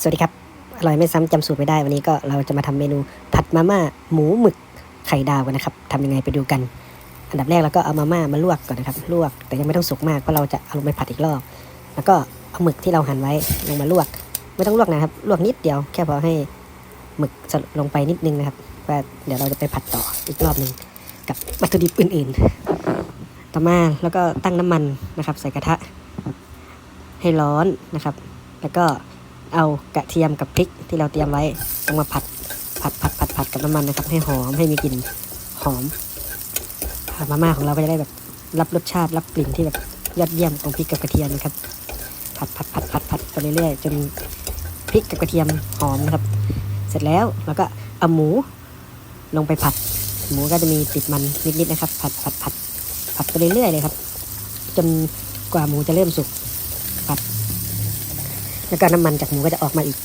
สวัสดีครับ อร่อยไม่ซ้ำจำสูตรไม่ได้วันนี้ก็เราจะมาทำเมนูผัดมาม่าหมูหมึกไข่ดาวกันนะครับทำยังไงไปดูกัน อันดับแรกเราก็เอามาม่ามาลวกก่อนนะครับ ลวกแต่ยังไม่ต้องสุกมากเพราะเราจะเอาลงไปผัดอีกรอบ แล้วก็เอาหมึกที่เราหั่นไว้ลงมาลวก ไม่ต้องลวกนะครับ ลวกนิดเดียวแค่พอให้หมึกสลดลงไปนิดนึงนะครับว่าเดี๋ยวเราจะไปผัดต่ออีกรอบหนึ่งกับวัตถุดิบอื่น ๆ ต่อมาแล้วก็ตั้งน้ำมันนะครับ ใส่กระทะให้ร้อนนะครับ แล้วก็ เอากระเทียมกับพริกที่เราเตรียมไว้ลงมาผัดผัดผัดผัดผัดกับน้ำมันนะครับ ให้หอมให้มีกลิ่นหอมมาม่าของเราก็จะได้แบบรับรสชาติรับกลิ่นที่แบบยอดเยี่ยมของพริกกับกระเทียมนะครับ ผัดผัดผัดผัดผัดไปเรื่อยๆจนพริกกับกระเทียมหอมนะครับ เสร็จแล้วเราก็เอาหมูลงไปผัด หมูก็จะมีติดมันนิดๆนะครับ ผัดผัดผัดผัดไปเรื่อยๆเลยครับ จนกว่าหมูจะเริ่มสุกผัด แล้วก็น้ำมันจากหมูก็จะออกมาอีก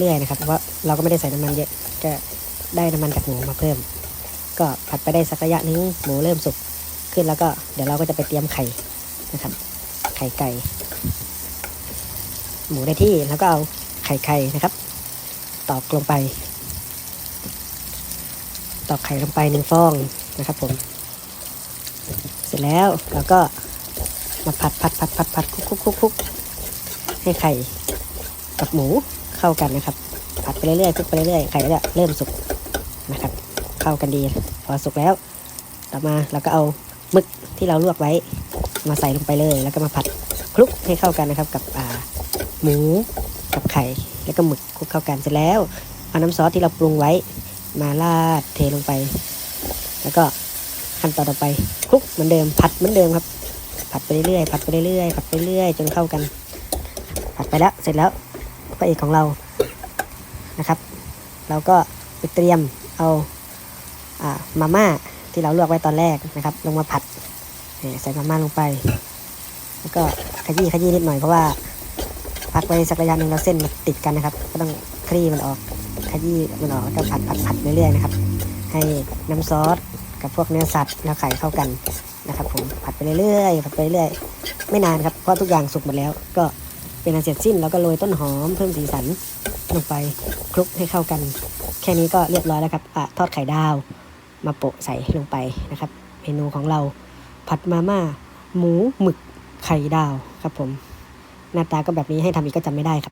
เรื่อยๆนะครับเพราะว่าเราก็ไม่ได้ใส่น้ำมันเยอะก็ได้น้ำมันจากหมูมาเพิ่ม ก็ผัดไปได้สักระยะนึงหมูเริ่มสุกขึ้นแล้วก็เดี๋ยวเราก็จะไปเตรียมไข่นะครับ ไข่ไก่ หมูได้ที่แล้วก็เอาไข่ไข่นะครับ ตอกลงไป ตอกไข่ลงไปหนึ่งฟองนะครับ ผม เสร็จแล้วเราก็มาผัดผัดผัดผัดผัดคุกคุกคุกคุกให้ไข่ กับหมูเข้ากันนะครับ ผัดไปเรื่อยๆคลุกไปเรื่อยๆไข่ก็จะเริ่มสุกนะครับ เข้ากันดีพอสุกแล้ว ต่อมาเราก็เอาหมึกที่เราลวกไว้มาใส่ลงไปเลย แล้วก็มาผัดคลุกให้เข้ากันนะครับ กับหมูกับไข่แล้วก็หมึกคลุกเข้ากันเสร็จแล้วเอาน้ำซอสที่เราปรุงไว้มาราดเทลงไป แล้วก็ขั้นตอนต่อไปคลุกเหมือนเดิมผัดเหมือนเดิมครับ ผัดไปเรื่อยๆผัดไปเรื่อยๆผัดไปเรื่อยๆจนเข้ากัน ผัดไปแล้วเสร็จแล้ว พระเอกของเรานะครับ เราก็ไปเตรียมเอาอ่ามาม่าที่เราลวกไว้ตอนแรกนะครับ ลงมาผัดเนี่ยใส่มาม่าลงไป แล้วก็ขยี้ขยี้นิดหน่อยเพราะว่าพักไว้สักระยะหนึ่งแล้วเส้นมันติดกันนะครับ ก็ต้องคลี่มันออกขยี้มันออกแล้วก็ผัดผัดผัดเรื่อยๆนะครับ ให้น้ำซอสกับพวกเนื้อสัตว์แล้วไข่เข้ากันนะครับผมผัดไปเรื่อยๆผัดไปเรื่อยๆไม่นานครับเพราะทุกอย่างสุกหมดแล้วก็ เป็นอันเสร็จสิ้นแล้วก็โรยต้นหอมเพิ่มสีสันลงไปคลุกให้เข้ากัน แค่นี้ก็เรียบร้อยแล้วครับอทอดไข่ดาว มาโปะใส่ลงไปนะครับ เมนูของเราผัดมาม่าหมูหมึกไข่ดาวครับผม หน้าตาก็แบบนี้ให้ทำอีกก็จำไม่ได้ครับ